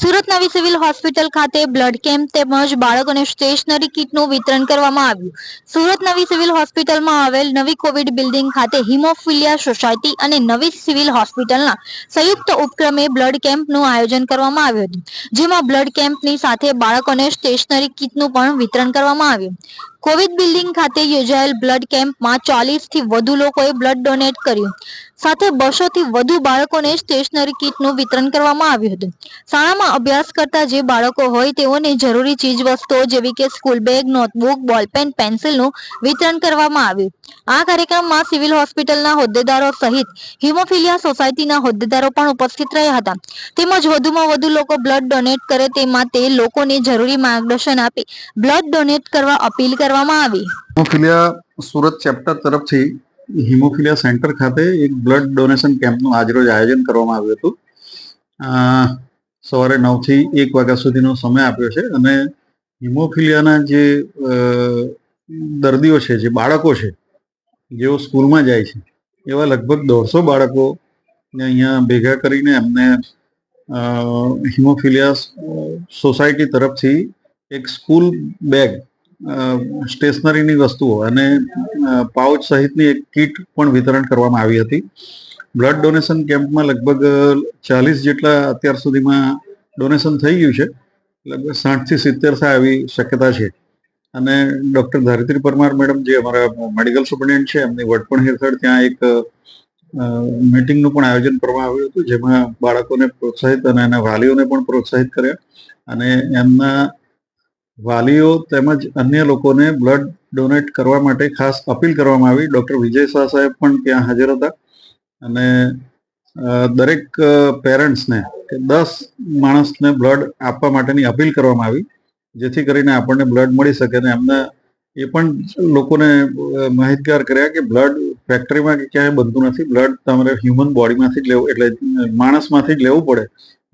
સુરત નવી civil hospital ખાતે blood camp તેમજ બાળકોને સ્ટેશનરી કીટનું વિતરણ કરવામાં આવ્યું. સુરત નવી સિવિલ હોસ્પિટલમાં આવેલ નવી કોવિડ બિલ્ડિંગ ખાતે હિમોફિલિયા સોસાયટી અને નવી સિવિલ હોસ્પિટલના સંયુક્ત ઉપક્રમે બ્લડ કેમ્પનું આયોજન કરવામાં આવ્યું હતું, જેમાં બ્લડ કેમ્પની સાથે બાળકોને સ્ટેશનરી કીટનું પણ વિતરણ કરવામાં આવ્યું. કોવિડ બિલ્ડિંગ ખાતે યોજાયેલ બ્લડ કેમ્પમાં ચાલીસથી વધુ લોકોએ બ્લડ ડોનેટ કર્યું. સાથે બસો થી વધુ બાળકોને સ્ટેશનરી કીટનું વિતરણ કરવામાં આવ્યું હતું. શાળામાં અભ્યાસ કરતા જે બાળકો હોય તેઓને જરૂરી ચીજ વસ્તુઓ જેવી કે school bag, notebook, ball pen, પેન્સિલનું વિતરણ કરવામાં આવ્યું. આ કાર્યક્રમમાં સિવિલ હોસ્પિટલના હોદ્દેદારો સહિત હિમોફિલિયા સોસાયટીના હોદ્દેદારો પણ ઉપસ્થિત રહ્યા હતા. તેમજ વધુમાં વધુ લોકો બ્લડ ડોનેટ કરે તે માટે લોકોને જરૂરી માર્ગદર્શન આપી બ્લડ ડોનેટ કરવા અપીલ કરવામાં આવી. હિમોફિલિયા સુરત ચેપ્ટર તરફથી હિમોફિલિયા સેન્ટર ખાતે એક બ્લડ ડોનેશન કેમ્પનું આજરોજ આયોજન કરવામાં આવ્યું હતું. સવારે નવથી એક વાગ્યા સુધીનો સમય આપ્યો છે અને હિમોફિલિયાના જે દર્દીઓ છે, જે બાળકો છે, જેઓ સ્કૂલમાં જાય છે, એવા લગભગ દોઢસો બાળકોને અહીંયા ભેગા કરીને એમને હિમોફિલિયા સોસાયટી તરફથી એક સ્કૂલ બેગ સ્ટેશનરીની વસ્તુઓ અને પાઉચ સહિતની એક કીટ પણ વિતરણ કરવામાં આવી હતી. બ્લડ ડોનેશન કેમ્પમાં લગભગ ચાલીસ જેટલા અત્યાર સુધીમાં ડોનેશન થઈ ગયું છે. લગભગ સાઠથી સિત્તેર થાય એવી શક્યતા છે. અને ડૉક્ટર ધારિત્રી પરમાર મેડમ જે અમારા મેડિકલ સુપ્રિન્ટેન્ડન્ટ છે, એમની વડપણ હેઠળ ત્યાં એક મીટિંગનું પણ આયોજન કરવામાં આવ્યું હતું, જેમાં બાળકોને પ્રોત્સાહિત અને એના વાલીઓને પણ પ્રોત્સાહિત કર્યા. અને એમના વાલીઓ તેમજ અન્ય લોકોને બ્લડ ડોનેટ કરવા માટે ખાસ અપીલ કરવામાં આવી. ડૉક્ટર વિજય શાહ સાહેબ પણ ત્યાં હાજર હતા. અને દરેક પેરેન્ટ્સને કે દસ માણસને બ્લડ આપવા માટેની અપીલ કરવામાં આવી, જેથી કરીને આપણને બ્લડ મળી શકે અને એમને એ પણ લોકોને માહિતગાર કર્યા કે બ્લડ ફેક્ટરીમાં કે ક્યાંય બનતું નથી. બ્લડ તમારે હ્યુમન બોડીમાંથી જ લેવું, એટલે માણસમાંથી જ લેવું પડે.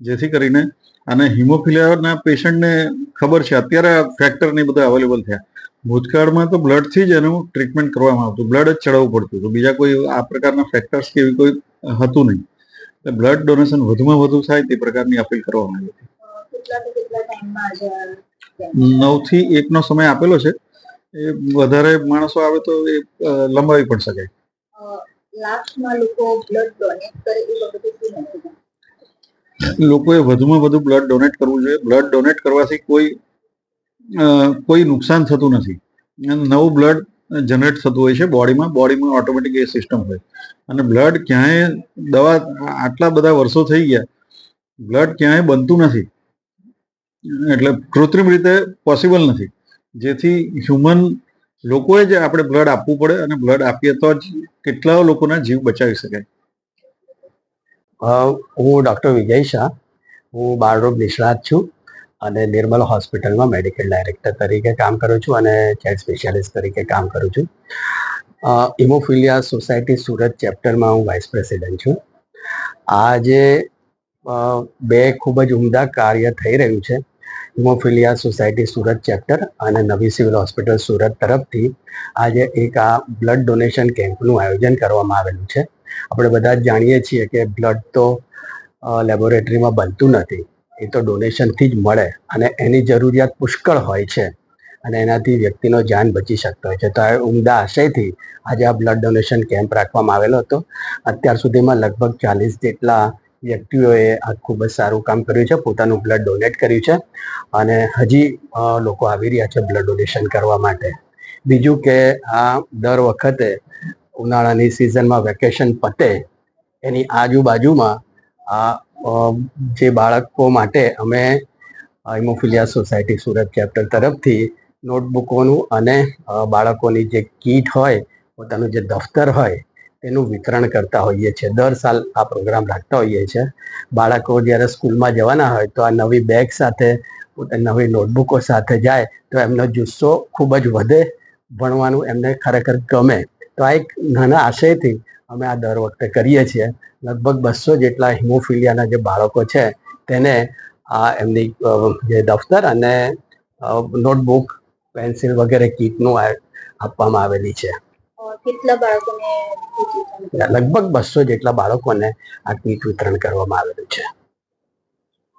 જેથી કરીને અને હિમોફિલિયાના પેશન્ટને ખબર છે, અત્યારે ફેક્ટર ને બધા અવેલેબલ થયા. ભૂતકાળમાં તો બ્લડથી જ એનું ટ્રીટમેન્ટ કરવામાં આવતું. બ્લડ જ ચડાવવું પડતું હતું. બીજા કોઈ આ પ્રકારના ફેક્ટર્સ કે એવી કોઈ હતું નહીં. એટલે બ્લડ ડોનેશન વધુમાં વધુ થાય તે પ્રકારની અપીલ કરવામાં આવી હતી. કેટલા થી કેટલા ટાઈમમાં આજે નવથી એકનો સમય આપેલો છે. એ વધારે માણસો આવે તો એ લંબાવી પણ શકાય. લાસ્ટમાં લોકો બ્લડ ડોનેટ કરે એ વખતે શું લોકોએ વધુમાં વધુ બ્લડ ડોનેટ કરવું જોઈએ. બ્લડ ડોનેટ કરવાથી કોઈ કોઈ નુકસાન થતું નથી. નવું બ્લડ જનરેટ થતું હોય છે બોડીમાં બોડીમાં ઓટોમેટિક એ સિસ્ટમ હોય. અને બ્લડ ક્યાંય દવા આટલા બધા વર્ષો થઈ ગયા. બ્લડ ક્યાંય બનતું નથી. એટલે કૃત્રિમ રીતે પોસિબલ નથી. જેથી હ્યુમન લોકોએ જ આપણે બ્લડ આપવું પડે અને બ્લડ આપીએ તો જ કેટલા લોકોના જીવ બચાવી શકાય. હું ડૉક્ટર વિજય શાહ. હું બાળરોગ નિષ્ણાત છું અને નિર્મલ હોસ્પિટલમાં મેડિકલ ડાયરેક્ટર તરીકે કામ કરું છું અને ચાઇલ્ડ સ્પેશિયાલિસ્ટ તરીકે કામ કરું છું. ઇમોફિલિયા સોસાયટી સુરત ચેપ્ટરમાં હું વાઇસ પ્રેસિડેન્ટ છું. આજે બે ખૂબ જ ઉમદા કાર્ય થઈ રહ્યું છે. ઇમોફિલિયા સોસાયટી સુરત ચેપ્ટર અને નવી સિવિલ હોસ્પિટલ સુરત તરફથી આજે એક આ બ્લડ ડોનેશન કેમ્પનું આયોજન કરવામાં આવેલું છે. આપણે બધા જ જાણીએ છીએ કે બ્લડ તો લેબોરેટરીમાં બનતું નથી. એ તો ડોનેશનથી જ મળે અને એની જરૂરિયાત પુષ્કળ હોય છે અને એનાથી વ્યક્તિનો જાન બચી શકતો હોય છે. તો આ ઉમદા આશયથી આજે આ બ્લડ ડોનેશન કેમ્પ રાખવામાં આવેલો હતો. અત્યાર સુધીમાં લગભગ ચાલીસ જેટલા વ્યક્તિઓએ આ ખૂબ જ સારું કામ કર્યું છે, પોતાનું બ્લડ ડોનેટ કર્યું છે અને હજી લોકો આવી રહ્યા છે બ્લડ ડોનેશન કરવા માટે. બીજું કે આ દર વખતે ઉનાળાની સિઝનમાં વેકેશન પતે, એની આજુબાજુમાં આ જે બાળકો માટે અમે હિમોફિલિયા સોસાયટી સુરત ચેપ્ટર તરફથી નોટબુકોનું અને બાળકોની જે કીટ હોય, પોતાનું જે દફતર હોય, તેનું વિતરણ કરતા હોઈએ છીએ. દર સાલ આ પ્રોગ્રામ રાખતા હોઈએ છીએ. બાળકો જ્યારે સ્કૂલમાં જવાના હોય તો આ નવી બેગ સાથે નવી નોટબુકો સાથે જાય, તો એમનો જુસ્સો ખૂબ જ વધે, ભણવાનું એમને ખરેખર ગમે. તો આ એક નાના આશયથી અમે આ દર વખતે કરીએ છીએ. લગભગ બસો જેટલા હિમોફિલિયાના જે બાળકો છે તેને આ એમની જે દફતર અને નોટબુક પેન્સિલ વગેરે કીટનું આપવામાં આવેલી છે. કેટલા બાળકોને લગભગ બસો જેટલા બાળકોને આ કીટ વિતરણ કરવામાં આવેલું છે.